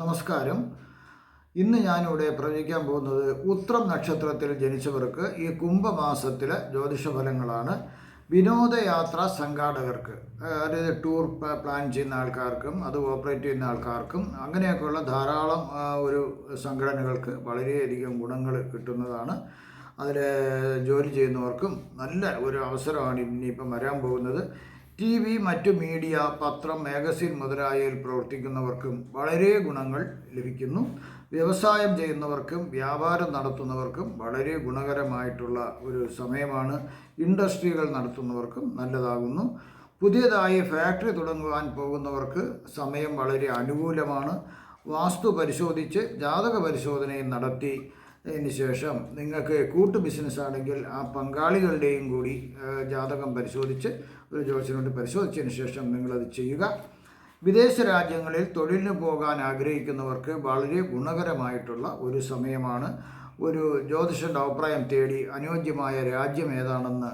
നമസ്കാരം. ഇന്ന് ഞാനിവിടെ പ്രവചിക്കാൻ പോകുന്നത് ഉത്രം നക്ഷത്രത്തിൽ ജനിച്ചവർക്ക് ഈ കുംഭമാസത്തിലെ ജ്യോതിഷ ഫലങ്ങളാണ് വിനോദയാത്ര സംഘാടകർക്ക് അതായത് ടൂർ പ്ലാൻ ചെയ്യുന്ന ആൾക്കാർക്കും അത് ഓപ്പറേറ്റ് ചെയ്യുന്ന ആൾക്കാർക്കും അങ്ങനെയൊക്കെയുള്ള ധാരാളം ഒരു സംഘടനകൾക്ക് വളരെയധികം ഗുണങ്ങൾ കിട്ടുന്നതാണ്. അതിൽ ജോലി ചെയ്യുന്നവർക്കും നല്ല ഒരു അവസരമാണ് ഇനിയിപ്പം വരാൻ പോകുന്നത്. ടി വി മറ്റു മീഡിയ പത്രം മാഗസിൻ മുതലായവയിൽ പ്രവർത്തിക്കുന്നവർക്കും വളരെ ഗുണങ്ങൾ ലഭിക്കുന്നു. വ്യവസായം ചെയ്യുന്നവർക്കും വ്യാപാരം നടത്തുന്നവർക്കും വളരെ ഗുണകരമായിട്ടുള്ള ഒരു സമയമാണ്. ഇൻഡസ്ട്രികൾ നടത്തുന്നവർക്കും നല്ലതാകുന്നു. പുതിയതായി ഫാക്ടറി തുടങ്ങുവാൻ പോകുന്നവർക്ക് സമയം വളരെ അനുകൂലമാണ്. വാസ്തു പരിശോധിച്ച് ജാതക പരിശോധനയും നടത്തി ശേഷം നിങ്ങൾക്ക് കൂട്ട് ബിസിനസ് ആണെങ്കിൽ ആ പങ്കാളികളുടെയും കൂടി ജാതകം പരിശോധിച്ച് ഒരു ജോസിനോട് പരിശോധിച്ചതിന് ശേഷം നിങ്ങളത് ചെയ്യുക. വിദേശ രാജ്യങ്ങളിൽ തൊഴിലിന് പോകാൻ ആഗ്രഹിക്കുന്നവർക്ക് വളരെ ഗുണകരമായിട്ടുള്ള ഒരു സമയമാണ്. ഒരു ജ്യോതിഷന്റെ അഭിപ്രായം തേടി അനുയോജ്യമായ രാജ്യം ഏതാണെന്ന്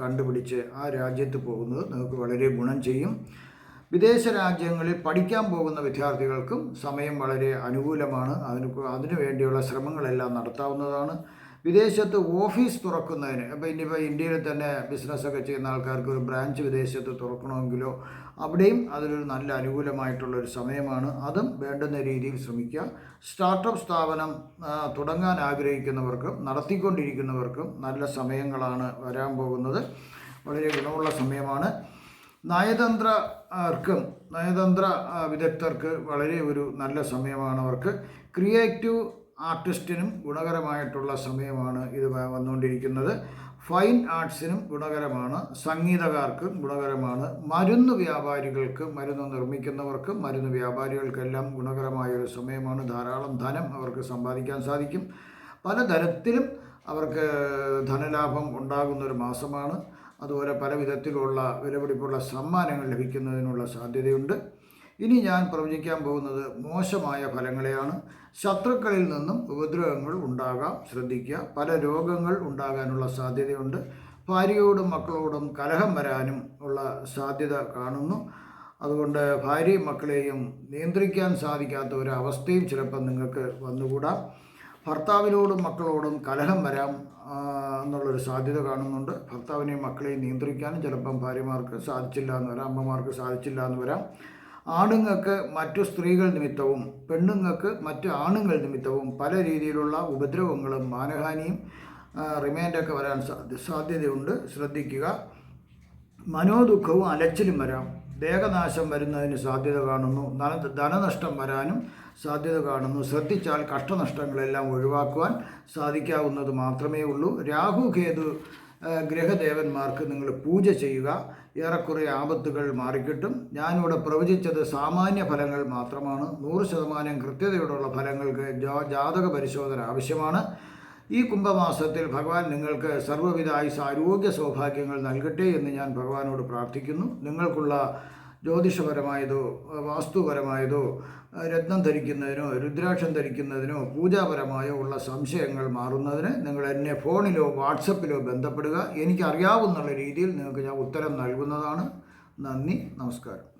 കണ്ടുപിടിച്ച് ആ രാജ്യത്ത് പോകുന്നത് നിങ്ങൾക്ക് വളരെ ഗുണം ചെയ്യും. വിദേശ രാജ്യങ്ങളിൽ പഠിക്കാൻ പോകുന്ന വിദ്യാർത്ഥികൾക്കും സമയം വളരെ അനുകൂലമാണ്. അതിന് അതിനു വേണ്ടിയുള്ള ശ്രമങ്ങളെല്ലാം നടത്താവുന്നതാണ്. വിദേശത്ത് ഓഫീസ് തുറക്കുന്നതിന് ഇപ്പോൾ ഇനിയിപ്പോൾ ഇന്ത്യയിൽ തന്നെ ബിസിനസ്സൊക്കെ ചെയ്യുന്ന ആൾക്കാർക്ക് ഒരു ബ്രാഞ്ച് വിദേശത്ത് തുറക്കണമെങ്കിലോ അവിടെയും അതിലൊരു നല്ല അനുകൂലമായിട്ടുള്ളൊരു സമയമാണ്. അതും വേണ്ടുന്ന രീതിയിൽ ശ്രമിക്കുക. സ്റ്റാർട്ടപ്പ് സ്ഥാപനം തുടങ്ങാൻ ആഗ്രഹിക്കുന്നവർക്കും നടത്തിക്കൊണ്ടിരിക്കുന്നവർക്കും നല്ല സമയങ്ങളാണ് വരാൻ പോകുന്നത്. വളരെ ഗുണമുള്ള സമയമാണ്. നയതന്ത്രർക്കും നയതന്ത്ര വിദഗ്ധർക്ക് വളരെ ഒരു നല്ല സമയമാണ് അവർക്ക്. ക്രിയേറ്റീവ് ആർട്ടിസ്റ്റിനും ഗുണകരമായിട്ടുള്ള സമയമാണ് ഇത് വന്നുകൊണ്ടിരിക്കുന്നത്. ഫൈൻ ആർട്സിനും ഗുണകരമാണ് സംഗീതകാർക്കും ഗുണകരമാണ് മരുന്ന് വ്യാപാരികൾക്ക് മരുന്ന് നിർമ്മിക്കുന്നവർക്കും മരുന്ന് വ്യാപാരികൾക്കെല്ലാം ഗുണകരമായ ഒരു സമയമാണ്. ധാരാളം ധനം അവർക്ക് സമ്പാദിക്കാൻ സാധിക്കും. പലതരത്തിലും അവർക്ക് ധനലാഭം ഉണ്ടാകുന്ന ഒരു മാസമാണ്. അതുപോലെ പല വിധത്തിലുള്ള വിലപിടിപ്പുള്ള സമ്മാനങ്ങൾ ലഭിക്കുന്നതിനുള്ള സാധ്യതയുണ്ട്. ഇനി ഞാൻ പ്രവചിക്കാൻ പോകുന്നത് മോശമായ ഫലങ്ങളെയാണ്. ശത്രുക്കളിൽ നിന്നും ഉപദ്രവങ്ങൾ ഉണ്ടാകാം ശ്രദ്ധിക്കുക. പല രോഗങ്ങൾ ഉണ്ടാകാനുള്ള സാധ്യതയുണ്ട്. ഭാര്യയോടും മക്കളോടും കലഹം വരാനും ഉള്ള സാധ്യത കാണുന്നു. അതുകൊണ്ട് ഭാര്യയും മക്കളെയും നിയന്ത്രിക്കാൻ സാധിക്കാത്ത ഒരവസ്ഥയും ചിലപ്പോൾ നിങ്ങൾക്ക് വന്നുകൂടാം. ഭർത്താവിനോടും മക്കളോടും കലഹം വരാം എന്നുള്ളൊരു സാധ്യത കാണുന്നുണ്ട്. ഭർത്താവിനെയും മക്കളെയും നിയന്ത്രിക്കാനും ചിലപ്പം ഭാര്യമാർക്ക് സാധിച്ചില്ല എന്ന് വരാം അമ്മമാർക്ക് സാധിച്ചില്ല എന്ന് വരാം. ആണുങ്ങൾക്ക് മറ്റു സ്ത്രീകൾ നിമിത്തവും പെണ്ണുങ്ങൾക്ക് മറ്റു ആണുങ്ങൾ നിമിത്തവും പല രീതിയിലുള്ള ഉപദ്രവങ്ങളും മാനഹാനിയും റിമാൻഡൊക്കെ വരാൻ സാധ്യതയുണ്ട്. ശ്രദ്ധിക്കുക. മനോദുഃഖവും അലച്ചിലും വരാം. ദേഹനാശം വരുന്നതിന് സാധ്യത കാണുന്നു. ധന- ധനനഷ്ടം വരാനും സാധ്യത കാണുന്നു. ശ്രദ്ധിച്ചാൽ കഷ്ടനഷ്ടങ്ങളെല്ലാം ഒഴിവാക്കുവാൻ സാധിക്കാവുന്നത് മാത്രമേ ഉള്ളൂ. രാഹു കേതു ഗ്രഹദേവന്മാർക്ക് നിങ്ങൾ പൂജ ചെയ്യുക. ഏറെക്കുറെ ആപത്തുകൾ മാറിക്കിട്ടും. ഞാനിവിടെ പ്രവചിച്ചത് സാമാന്യ ഫലങ്ങൾ മാത്രമാണ്. നൂറ് ശതമാനം കൃത്യതയോടുള്ള ഫലങ്ങൾക്ക് ജാതക പരിശോധന ആവശ്യമാണ്. ഈ കുംഭമാസത്തിൽ ഭഗവാൻ നിങ്ങൾക്ക് സർവവിധ ആയുസ് ആരോഗ്യ സൗഭാഗ്യങ്ങൾ നൽകട്ടെ എന്ന് ഞാൻ ഭഗവാനോട് പ്രാർത്ഥിക്കുന്നു. നിങ്ങൾക്കുള്ള ജ്യോതിഷപരമായതോ വാസ്തുപരമായതോ രത്നം ധരിക്കുന്നതിനോ രുദ്രാക്ഷം ധരിക്കുന്നതിനോ പൂജാപരമായോ ഉള്ള സംശയങ്ങൾ മാറുന്നതിന് നിങ്ങൾ എന്നെ ഫോണിലോ വാട്സപ്പിലോ ബന്ധപ്പെടുക. എനിക്കറിയാവുന്ന രീതിയിൽ നിങ്ങൾക്ക് ഞാൻ ഉത്തരം നൽകുന്നതാണ്. നന്ദി നമസ്കാരം.